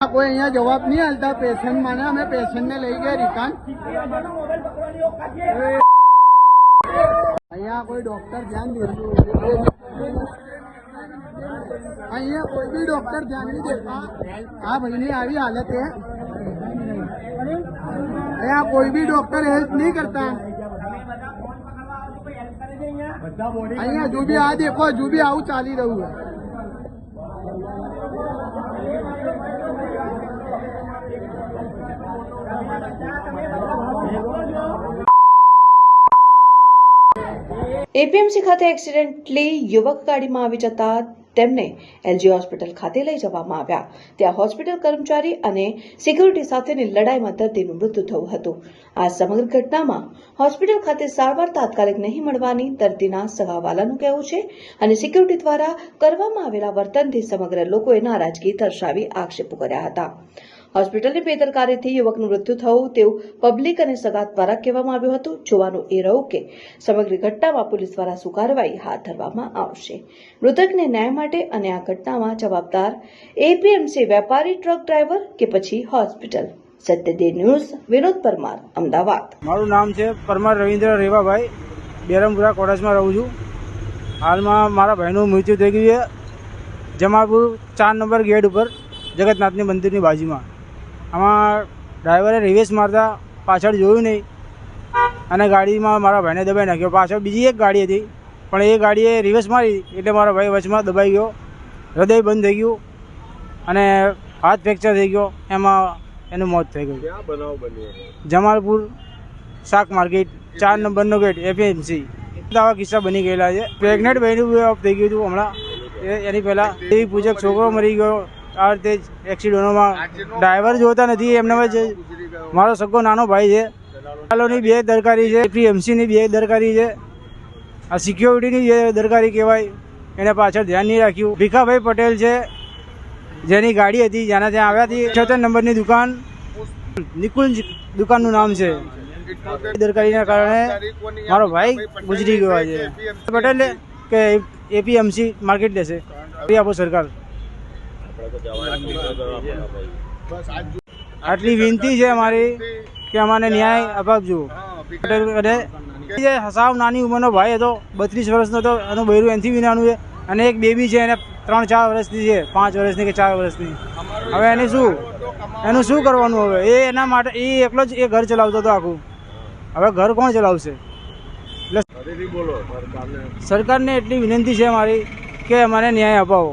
કોઈ અહીંયા જવાબ નહીં હાલતા પેશન્ટ માને અમે પેશન્ટ ને લઈ ગયા રિકાન અહીંયા કોઈ ડોક્ટર ધ્યાન દેતું અહીંયા કોઈ બી ડોક્ટર ધ્યાન નહીં દેતા આ ભાઈની આવી હાલત છે અહીંયા કોઈ બી ડોક્ટર હેલ્પ નહીં કરતા અહીંયા જો બી આ દેખો જો બી આવું ચાલી રહ્યું છે એપીએમસી ખાતે એક્સિડેન્ટલી યુવક ગાડીમાં આવી જતા તેમને એલજી હોસ્પિટલ ખાતે લઈ જવામાં આવ્યા. ત્યાં હોસ્પિટલ કર્મચારી અને સિક્યુરિટી સાથેની લડાઈમાં દર્દીનું મૃત્યુ થયું હતું. આ સમગ્ર ઘટનામાં હોસ્પિટલ ખાતે સારવાર તાત્કાલિક નહીં મળવાની દર્દીના સગાવાલાનું કહેવું છે અને સિક્યુરિટી દ્વારા કરવામાં આવેલા વર્તનથી સમગ્ર લોકોએ નારાજગી દર્શાવી આક્ષેપો કર્યા હતા. હોસ્પિટલની બેદરકારીથી યુવકનું મૃત્યુ થયું તેવું પબ્લિક અને સગાત દ્વારા કહેવામાં આવ્યું હતું. જોવાનું એ રહ્યું કે સમગ્ર ઘટનામાં પોલીસ દ્વારા શું કાર્યવાહી હાથ ધરવામાં આવશે. મૃતકને ન્યાય માટે અને આ ઘટનામાં જવાબદાર એપીએમસી વેપારી, ટ્રક ડ્રાઈવર કે પછી હોસ્પિટલ. સત્યદે ન્યૂઝ, વિનોદ પરમાર, અમદાવાદ. મારું નામ છે પરમાર રવિન્દ્ર રેવાભાઈ. બેરમપુરા કોટેજમાં રહું છું. હાલમાં મારા ભાઈનું મૃત્યુ થઈ ગયું છે. જમાપુર ચાર નંબર ગેટ ઉપર જગન્નાથની મંદિરની બાજુમાં. આમાં ડ્રાઈવરે રિવેસ મારતા પાછળ જોયું નહીં. અને ગાડીમાં મારા ભાઈને દબાઈ નાખ્યો. પાછળ બીજી એક ગાડી હતી પણ એ ગાડીએ રિવેસ મારી એટલે મારા ભાઈ વચમાં દબાઈ ગયો. હૃદય બંધ થઈ ગયું અને હાથ ફ્રેક્ચર થઈ ગયો. એમાં એનું મોત થઈ ગયું. ક્યાં બનાવ બન્યો? જમાલપુર શાક માર્કેટ ચાર નંબરનો ગેટ એપીએમસી આવા કિસ્સા બની ગયેલા છે. પ્રેગ્નેન્ટ બહેનું થઈ ગયું હતું હમણાં. એની પહેલાં. દેવી પૂજક છોકરો મરી ગયો. આ રીતે જ એક્સિડન્ટોમાં ડ્રાઈવર જોતા નથી, એમને જ. મારો સગો નાનો ભાઈ છે. ચાલોની બે દરકારી છે એપીએમસીની બે દરકારી છે. આ સિક્યોરિટીની જે દરકારી કહેવાય, એને પાછળ ધ્યાન નહીં રાખ્યું. ભીખાભાઈ પટેલ છે, જેની ગાડી હતી, જેના ત્યાં આવ્યા હતી. છોતેર નંબરની દુકાન. નિકુંજ દુકાનનું નામ છે. દરકારીના કારણે મારો ભાઈ ગુજરી ગયો છે પટેલ કે એપીએમસી માર્કેટ લેશે. આપો સરકાર. આટલી વિનંતી છે અમારી કે અમારે ન્યાય અપાવજો અને સાવ નાની ઉંમરનો ભાઈ હતો બત્રીસ વર્ષનો હતો એનું બૈરું એનથી વિનાનું નાનું છે. અને એક બેબી છે એને ત્રણ ચાર વર્ષની છે પાંચ વર્ષની કે ચાર વર્ષની. હવે એની શું? એનું શું કરવાનું હવે? એ એના માટે એ એકલો જ એ ઘર ચલાવતો હતો આખું. હવે ઘર કોણ ચલાવશે? એટલે સરકારને. સરકારને એટલી વિનંતી છે મારી કે અમારે ન્યાય અપાવો.